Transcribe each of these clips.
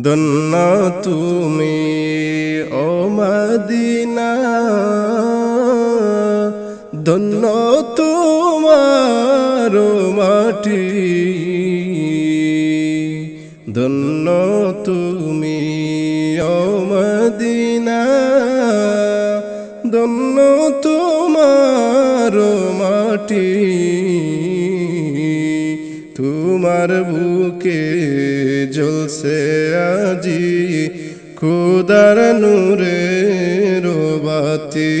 ধন্য তুমি ও মদিনা। ধন্য তোমার মাটি। ধন্য তুমি ও মদিনা। ধন্য তোমার মাটি। তোমার বুকে জ্বলছে আজি। খুদার নূরে রোবাতি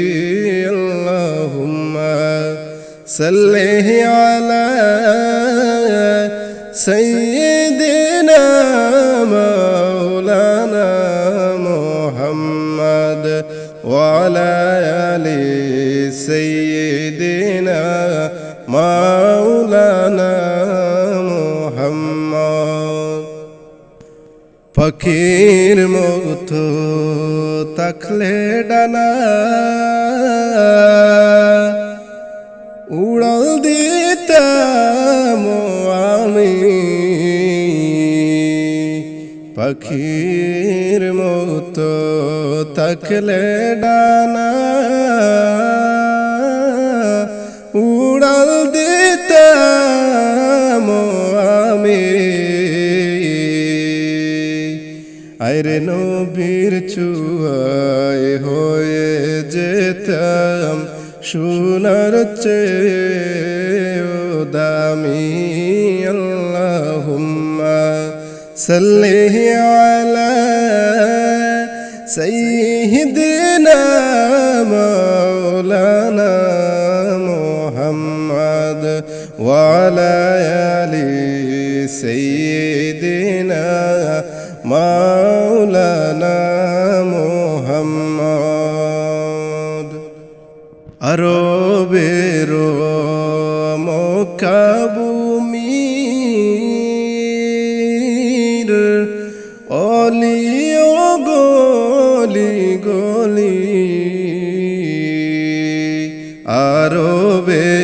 আল্লাহুম্মা সাল্লি আলা সাইয়্যিদিনা মাওলানা মুহাম্মদ ওয়ালা আলি মাওলানা পাখির মতো তাকলে ডানা। উড়াল দিতাম আমি। পাখির মতো তাকলে ডানা। আরে নবীর চুয়ায় হয়ে যেতাম, সোনার চেয়েও দামি। আল্লাহুম্মা সাল্লি আলা সাইয়্যিদিনা মাওলানা মুহাম্মদ ওয়ালা আলি সাইয়্যিদিনা মাওলানা মুহাম্মদ। আরবেরো মকাবুমির অলিও গলি গলি। আরবেরো মকাবুমি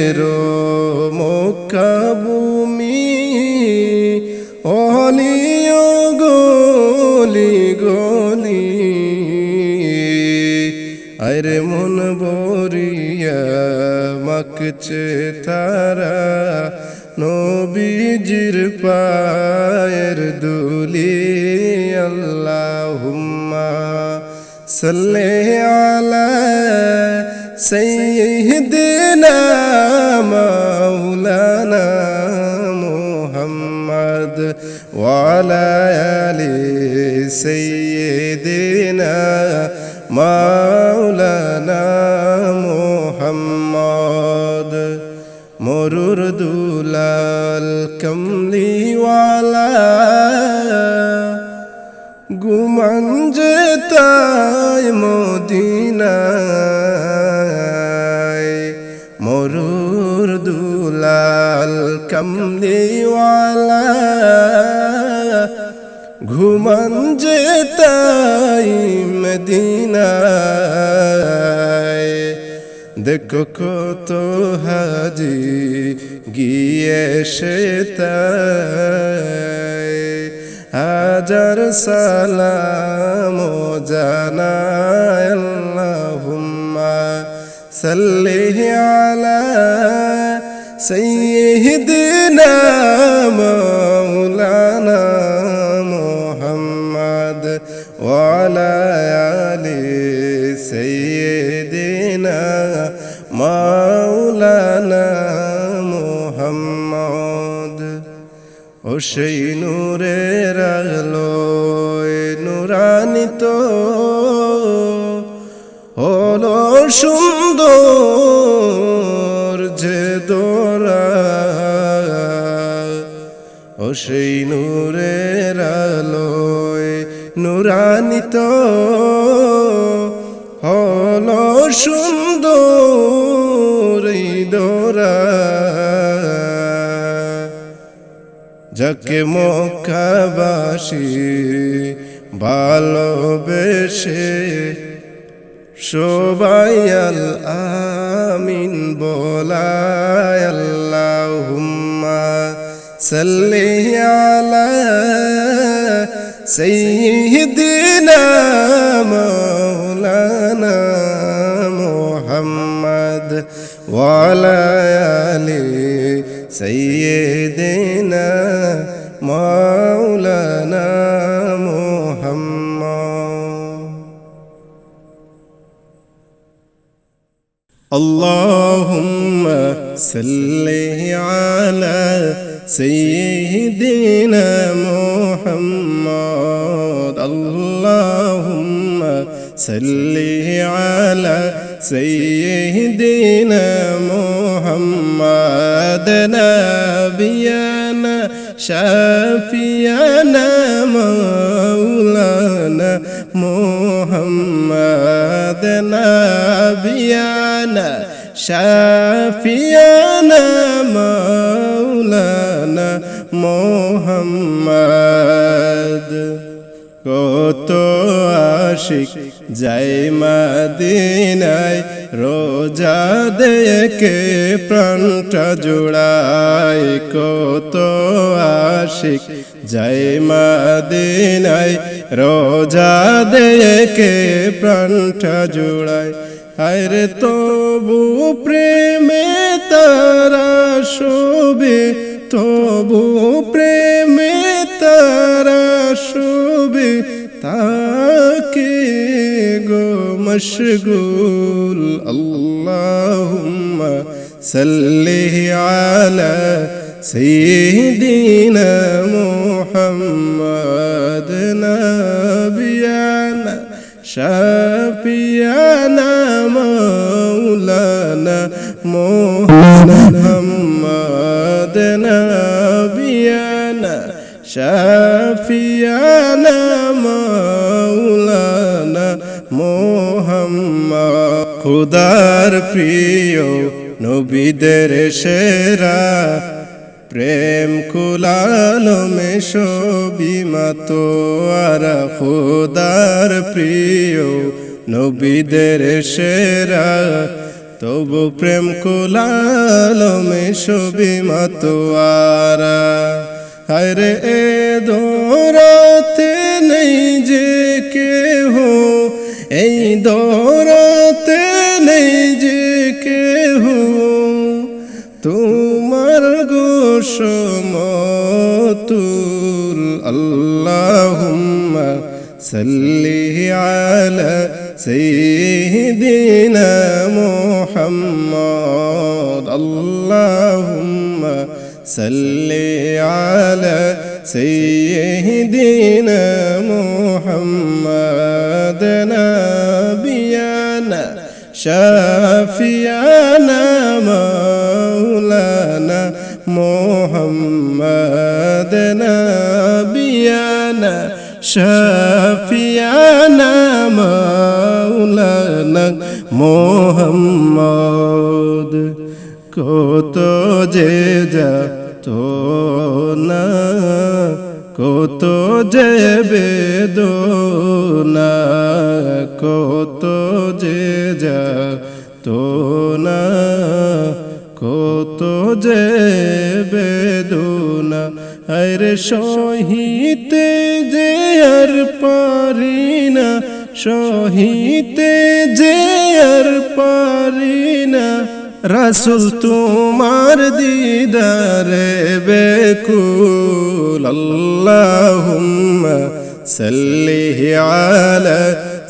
মাকছে তারা নবীজির পায়ের দুলি। আল্লাহুম্মা সাল্লি আলা সাইয়্যিদিনা মাওলানা মুহাম্মদ ওয়ালা আলি সাইয়্যিদিনা মাওলানা মুহাম্মদ মরুর দুলাল কমলিওয়ালা। গুমান যেতাই মদিনায় মরুর দুলাল কমলিওয়ালা। ঘুমান যেতাই মদিনায়। দেখো কত হাজি গিয়ে সেতায় হাজার সালাম জানায় আল্লাহুম্মা সাল্লি আলা সাইয়্যিদিনা মাওলানা মুহাম্মদ আলি মাওলানা মুহাম্মদ ও সেই নূরের আলোয় নূরানিত হলো সুন্দর যে দোরা ও সেই নূরের আলোয় নূরানিত হলো সুন্দর যাকে মক্কাবাসী ভালোবেসে সবাই আল আমিন বলায় আল্লাহুম্মা সাল্লি আলা سيدنا مولانا محمد وعلى آل سيدنا مولانا محمد. اللهم صل على سيدنا محمد. اللهم صل على سيدنا محمد. نبينا شافينا مولانا محمد نبينا شافينا مولانا محمد কত আশিক যাই মাদিনায় রোজা দেখে প্রাণটা জোড়ায়। কত আশিক যাই মাদিনায়। রোজা দেখে প্রাণটা জোড়ায়। হায়রে তবু প্রেমে তারা শোবে, তবু مشغول اللهم سله على سيدنا محمد نبينا شافينا مولانا محمد نبينا شافينا খুদার প্রিয় নবীদের সেরা, প্রেম কুলালো মে সবি মাতোয়ারা খুদার প্রিয় নবীদের সেরা, তবু প্রেম কুলালো মে সবি মাতোয়ারা হরে এ দৌড়াতে গোসমতুল আল্লাহুম্মা সাল্লি আলা সাইয়্যিদিনা মুহাম্মদ আল্লাহুম্মা সাল্লি আলা সাইয়্যিদিনা মুহাম্মাদ নাবিয়ানা শাফিয়ানা সাবিয়ানা শফিয়ানা মাওলানা মোহাম্মদ। কত যে যা তো না, কত যে বেদনা, কত যে যা তো না। কত যে বেদনা। আরে সহিতে যে আর পারি না, সহিতে যে আর পারি না। রাসুল তোমার দিদারে বেকুল, আল্লাহুম্মা সাল্লি আলা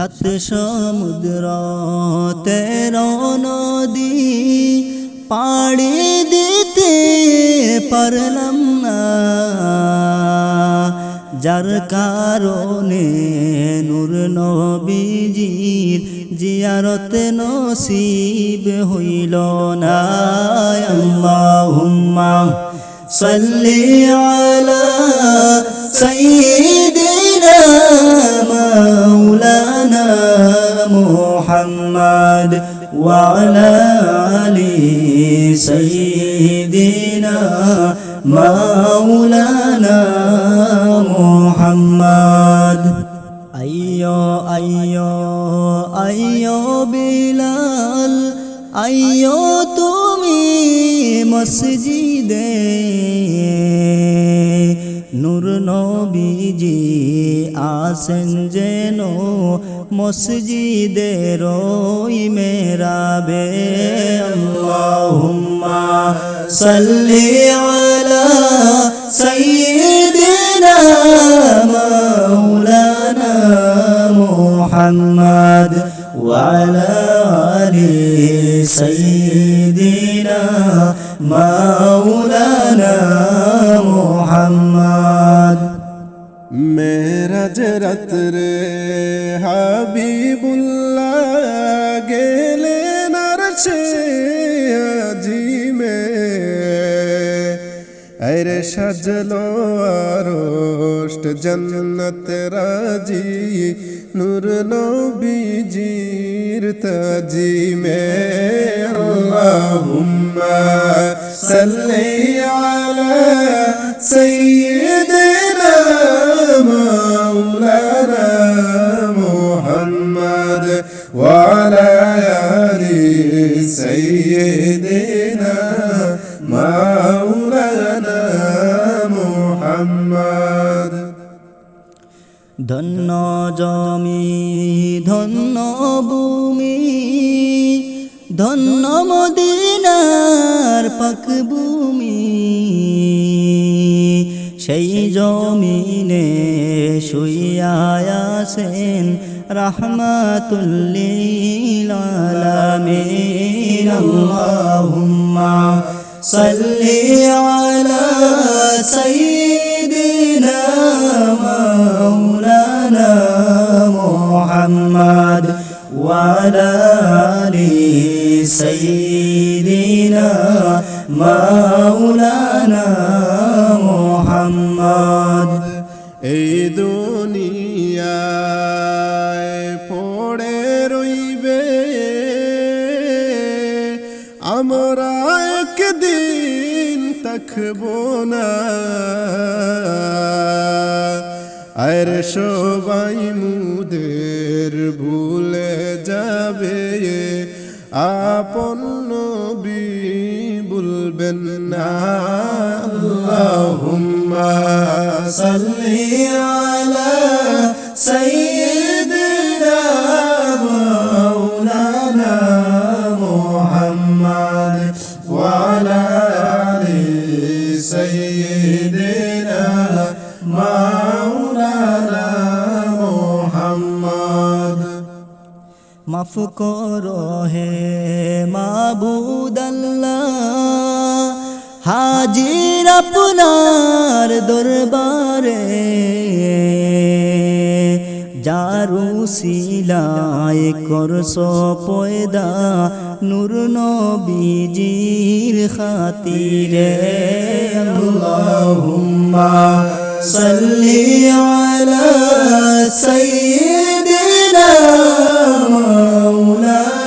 সাত সমুদ্র, তেরো নদী, পাড়ি দিতে পারলাম না। যার কারণে নূর নবীজির জিয়ারত নসিব হইল না। আল্লাহুম্মা সাল্লি আলা সাইয়্যিদিনা محمد وعلى آل سيدنا مولانا محمد أيو أيو أيو بلال أيو تومي مسجد نور نبي جي آسن جي মসজিদের ওই মেরাবে আল্লাহুম্মা সাল্লি আলা সাইয়্যিদিনা মাওলানা মুহাম্মদ ওয়া আলা আলি সাইয়্যিদিনা মাওলানা মুহাম্মদ। মেরাজ রাত রে হাবিবুল্লাহ গেলেন আর সে আজিমে। আরে সাজলো আরষ্ট জন্নত রাজি, নূর নবীজির তাজিমে। আল্লাহুম্মা সাল্লি আলা সাইয়্যিদিনা وعلى آل سيدنا مولانا محمد ধন্য জমি ধন্য ভূমি ধন্য মদিনার পাক ভূমি সেই জমিনে শুইয়াছেন রহমাতুল্লিল আলামিন আল্লাহুম্মা সাল্লি আলা সাইয়্যিদিনা রাখব না। আর সবাই মুদের ভুলে যাবে। আপন নবী বলবেন না, আল্লাহুম্মা সাল্লি আলা সাইয়্যিদিনা মাফ করো হে মাবুদ আল্লাহ হাজির আপনার দরবারে যারু সিলাই করস পয়দা নূর নবীজির খাতিরে। আল্লাহুম্মা সাল্লি আলা সাইয়্যিদিনা